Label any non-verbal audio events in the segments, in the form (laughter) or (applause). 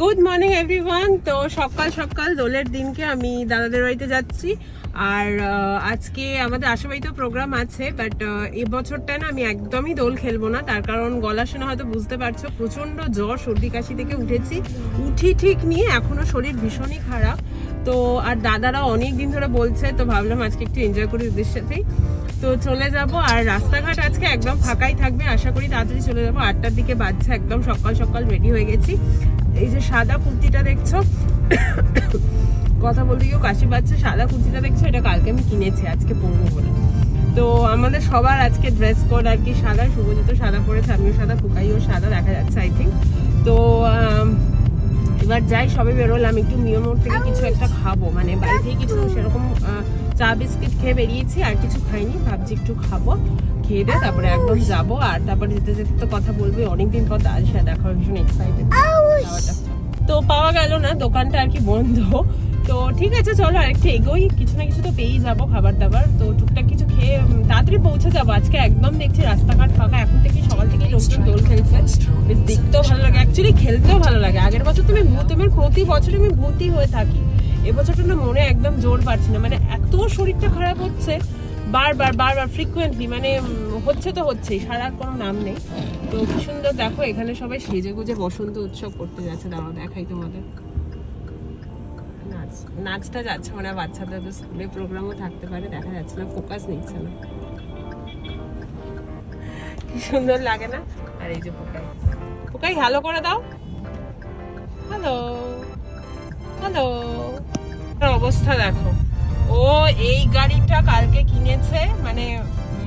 Good morning everyone তো সকাল সকাল দোলের দিনকে আমি দাদাদের বাড়িতে যাচ্ছি। আর আজকে আমাদের আশাবাড়িতেও প্রোগ্রাম আছে বাট এই বছরটা না আমি একদমই দোল খেলব না। তার কারণ গলা শুনে হয়তো বুঝতে পারছ প্রচণ্ড জ্বর, সর্দি কাশি থেকে উঠেছি। উঠি ঠিক নিয়ে এখনও শরীর ভীষণই খারাপ। তো, আর দাদারা অনেক দিন ধরে বলছে, তো ভাবলাম আজকে একটু এনজয় করি ওদের সাথেই। তো চলে যাব, আর রাস্তাঘাট আজকে একদম ফাঁকাই থাকবে। আশা করি তাড়াতাড়ি চলে যাব। আটটার দিকে বাজছে, একদম সকাল সকাল রেডি হয়ে গেছি। এই যে সাদা কুর্তিটা দেখছ? কথা বলতে গিয়েও কাশি পাচ্ছে, সাদা কুর্তিটা দেখছ? এটা কালকে আমি কিনেছি, আজকে পরবো বলে। তো আমাদের সবার আজকে ড্রেস কোড আর কি সাদা শুভজিৎ সাদা পরেছে, আমিও সাদা, ফুকাইও সাদা, দেখা যাচ্ছে আই থিঙ্ক তো এবার যাই, সবে বেরোলাম, একটু মোড় থেকে কিছু একটা খাব। মানে বাড়ি থেকে কিছু সেরকম চা, বিস্কিট খেয়ে বেরিয়েছি, আর কিছু খাইনি, ভাবছি একটু খাব, খেয়ে দিয়ে তারপরে একদম যাব। আর তারপরে যেতে যেতে তো কথা বলবে, অনেকদিন পর তার সাথে দেখা ভীষণ এক্সাইটেড তো পাওয়া গেল না, দোকানটা আর কি বন্ধ। তো ঠিক আছে, চলো আরেকটু এগোই। কিছু না কিছু তো পেয়েই যাব খাবার দাবার তো টুকটাক কিছু খেয়ে তাড়াতাড়ি পৌঁছে যাব। আজকে একদম দেখছি রাস্তাঘাট ফাঁকা। এখন থেকে সকাল থেকে লোকজন দোল খেলছে। বেশ দেখতেও ভালো লাগে। অ্যাকচুয়ালি খেলতেও ভালো লাগে। আগের বছর তুমি ভূত আমি প্রতি বছর আমি ভূতই হয়ে থাকি। এবছরটা না মনে একদম জোর পাচ্ছি না। মানে এত শরীরটা খারাপ হচ্ছে বারবার বারবার ফ্রিকুয়েন্টলি মানে হচ্ছে তো হচ্ছেই, সারার কোনো নাম নেই। তো কি সুন্দর, দেখো, এখানে সবাই সেজে গুজে বসন্ত উৎসব করতে যাচ্ছে। দাঁড়াও, দেখাই তোমাদের। নাচ, নাচটা যাচ্ছে মানে বাচ্চাদের তো স্কুলে প্রোগ্রামও থাকতে পারে, দেখা যাচ্ছে না ফোকাস নিচ্ছে না। কি সুন্দর লাগে না? আর এই যে পোকাই। পোকাই হ্যালো করে দাও। হ্যালো হ্যালো অবস্থা দেখো। ও এই গাড়িটা কালকে কিনেছে মানে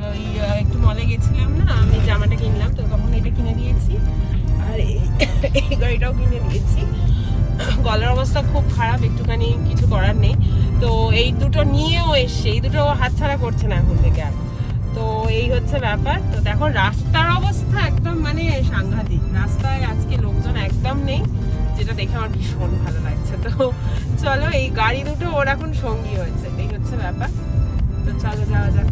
ওই একটু মলে গেছিলাম না, আমি জামাটা কিনলাম, তো তখন এটা কিনে দিয়েছি। আর এই- গাড়িটাও কিনে দিয়েছি। গলার অবস্থা খুব খারাপ, একটুখানি কিছু করার নেই। তো এই দুটো নিয়েও এসছে, এই দুটো হাতছাড়া করছে না এখন থেকে আর। তো এই হচ্ছে ব্যাপার। তো দেখো, রাস্তার অবস্থা একদম মানে সাংঘাতিক। রাস্তায় আজকে লোকজন যেটা দেখে আমার ভীষণ ভালো লাগছে। তো চলো এই গাড়ি দুটো ওর এখন সঙ্গী হয়েছে, এই হচ্ছে ব্যাপার। তো চলো যাওয়া যাক।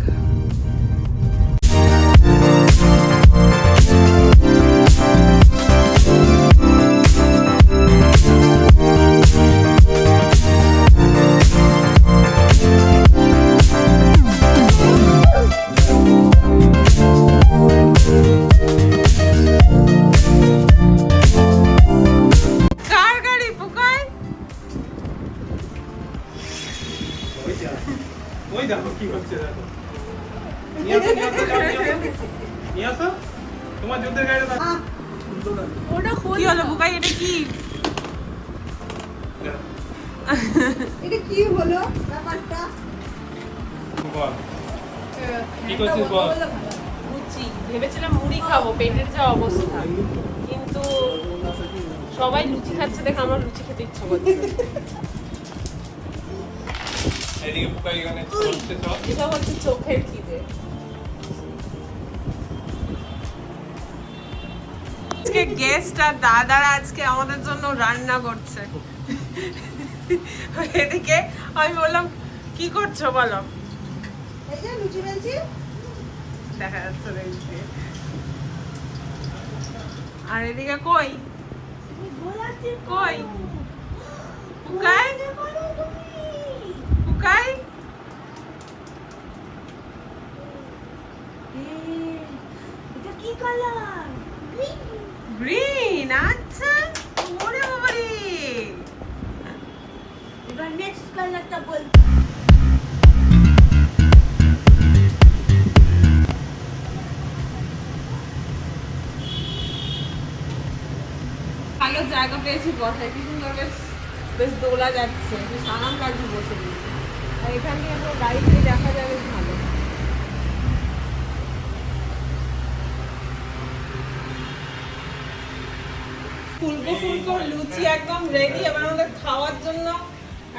ওই ওই দেখো কি হচ্ছে দেখো। নিয়ে আসো, নিয়ে আসো, যাও, নিয়ে আসো। নিয়ে আসো তোমার যুদ্ধের গাড়িটা ওটা কি হলো পোকাই এটা কি? এটা কি হলো ব্যাপারটা? বল। কি করছিস বল? লুচি ভেবেছিলাম মুড়ি খাব পেটের যা অবস্থা। কিন্তু সবাই লুচি খাচ্ছে দেখে আমার লুচি খেতে ইচ্ছা করছে। এদিকে পোকা এখানে চলছে সব এটা হচ্ছে চোখের খিদে। আজকে গেস্ট আর দাদারা আজকে আমাদের জন্য রান্না করছে। এদিকে আমি বললাম কি করছ বলো? এই যে লুচি বেলছি। দেখা যাচ্ছে আর এদিকে কই? কই? পুকাই এটা কি কালার গ্রিন আচ্ছা ওরে বাবারে এবার নেক্সট কালারটা বল। ভালো জায়গা পেয়েছি বসায় কি সুন্দর বেশ বেশ দোলা যাচ্ছে, বেশ আরাম লাগছে বসে। দিয়েছে ফুলকো লুচি একদম রেডি এবার আমাদের খাওয়ার জন্য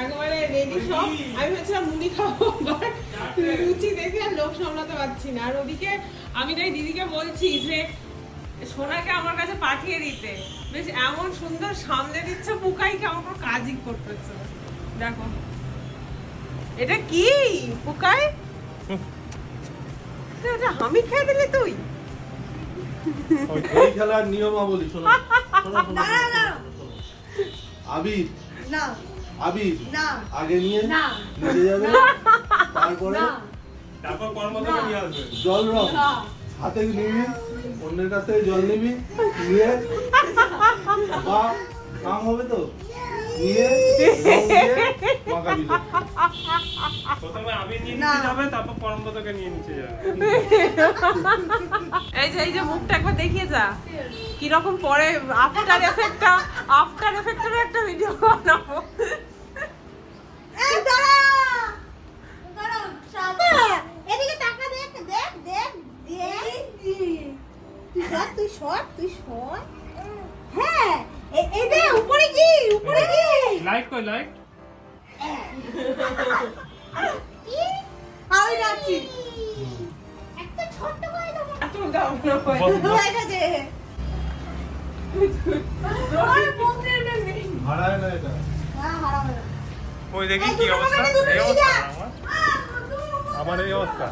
একেবারে রেডি সব। আমি ভেবেছিলাম মুড়ি খাব লুচি দেখে আর লোক সামলাতে পারছি না। আর ওদিকে আমি তাই দিদিকে বলছি যে, সোনাকে আমার কাছে পাঠিয়ে দিতে। বেশ এমন সুন্দর সামনে দিচ্ছে পুকাইকে, আমার কোনো কাজই করতেছে দেখো। এটা কি? পুকাই তো এটা আমি খেয়ে দিলি তুই? ওই এই খেলার নিয়মাবলী শোনো। আবির? না। আবির? না। আগে নিয়ে না। নিচে যাবে তারপরে তারপর কর্ম নিয়ে আসবে। জল রং। না। হাতে নিবি অন্যের কাছ থেকে জল নিবি নিয়ে (laughs) বা কাম হবে তো? নিয়ে তো। প্রথমে আমি নিয়ে না। নিচে যাবে তারপর কর্ম নিয়ে নিচে যাবে। এই যে এই যে মুখটা একবার দেখিয়ে যা। কীরকম পরে আফটার এফেক্টটা আফটার এফেক্টের একটা ভিডিও বানাবো। এই দাঁড়া দাঁড়া সামনে এদিকে টাকা দেখ দেখ দেখ দেখ তুই সর তুই সর তুই সর হ্যাঁ এ- এই দে উপরে কি উপরে কি আমি যাচ্ছি একটা ছোট্ট করে। হয়ে গেছে ওই বন্ধের নেই হারায় না এটা। হ্যাঁ হারাবে না। ওই দেখি কি অবস্থা? এই আমার? এই অবস্থা।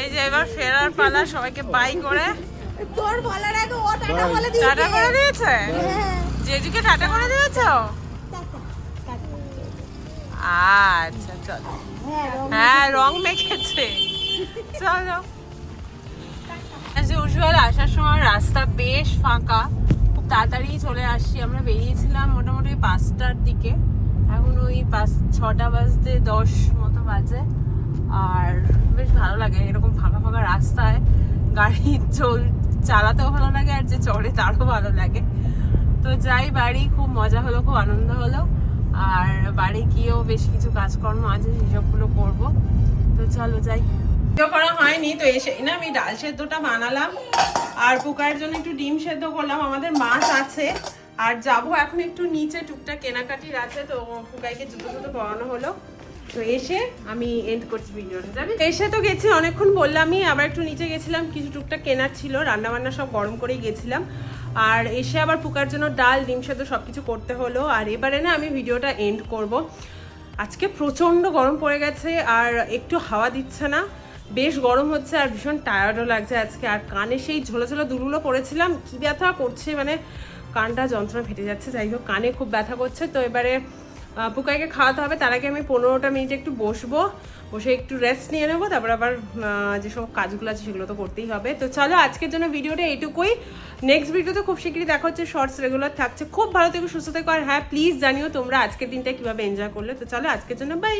এই যে এবার ফেরার পালা সবাইকে বাই করে। তোর বলার আগে ও টাটা বলে দিয়েছে। টাটা করে দিয়েছে? হ্যাঁ। জেজুকে টাটা করে দিয়েছ। আচ্ছা চলো। হ্যাঁ রং হ্যাঁ রং মেখেছে চলো অ্যাজ ইউজুয়াল আসার সময় রাস্তা বেশ ফাঁকা। খুব তাড়াতাড়ি চলে আসছি। আমরা বেরিয়েছিলাম মোটামুটি পাঁচটার দিকে। এখন ওই পাঁচ ছটা বাজতে দশ মতো বাজে। আর বেশ ভালো লাগে এরকম ফাঁকা ফাঁকা রাস্তায় গাড়ি চল চালাতেও ভালো লাগে আর যে চড়ে তারও ভালো লাগে। তো যাই বাড়ি, খুব মজা হলো, খুব আনন্দ হলো। আর বাড়ি গিয়েও বেশ কিছু কাজকর্ম আছে, সেসবগুলো করব। তো চলো যাই। ভিডিও করা হয়নি, তো এসে না আমি ডাল সেদ্ধটা বানালাম। আর পোকার জন্য একটু ডিম সেদ্ধ করলাম, আমাদের মাছ আছে। আর যাব এখন একটু নিচে, টুকটাক কেনাকাটির আছে, তো পুকাইকে জুতো জুতো পরানো হলো। তো এসে আমি এন্ড করছি ভিডিওটা এসে তো গেছি অনেকক্ষণ বললামই, আবার একটু নিচে গেছিলাম, কিছু কেনার ছিল সব গরম করেই গেছিলাম। আর এসে আবার পুকার জন্য ডাল, ডিম সেদ্ধ সব কিছু করতে হলো, আর এবারে না আমি ভিডিওটা এন্ড করব। আজকে প্রচণ্ড গরম পড়ে গেছে, আর একটু হাওয়া দিচ্ছে না। বেশ গরম হচ্ছে, আর ভীষণ টায়ার্ডও লাগছে আজকে, আর কানে সেই ঝোলো ঝোলো দুলুলো পড়েছিলাম, কি ব্যথা করছে মানে কানটা যন্ত্রণা ফেটে যাচ্ছে, যাই হোক, কানে খুব ব্যথা করছে, তো এবারে পুকাইকে খাওয়াতে হবে। তার আগে আমি পনেরোটা মিনিট একটু বসবো। বসে একটু রেস্ট নিয়ে নেব, তারপর আবার যেসব কাজগুলো আছে সেগুলো তো করতেই হবে। তো চলো আজকের জন্য ভিডিওটা এইটুকুই। নেক্সট ভিডিওতে খুব শীঘ্রই দেখা হচ্ছে শর্টস রেগুলার থাকছে। খুব ভালো থেকে, সুস্থ থেকো। আর হ্যাঁ প্লিজ জানিও তোমরা আজকের দিনটা কীভাবে এনজয় করলে। তো চলো আজকের জন্য বাই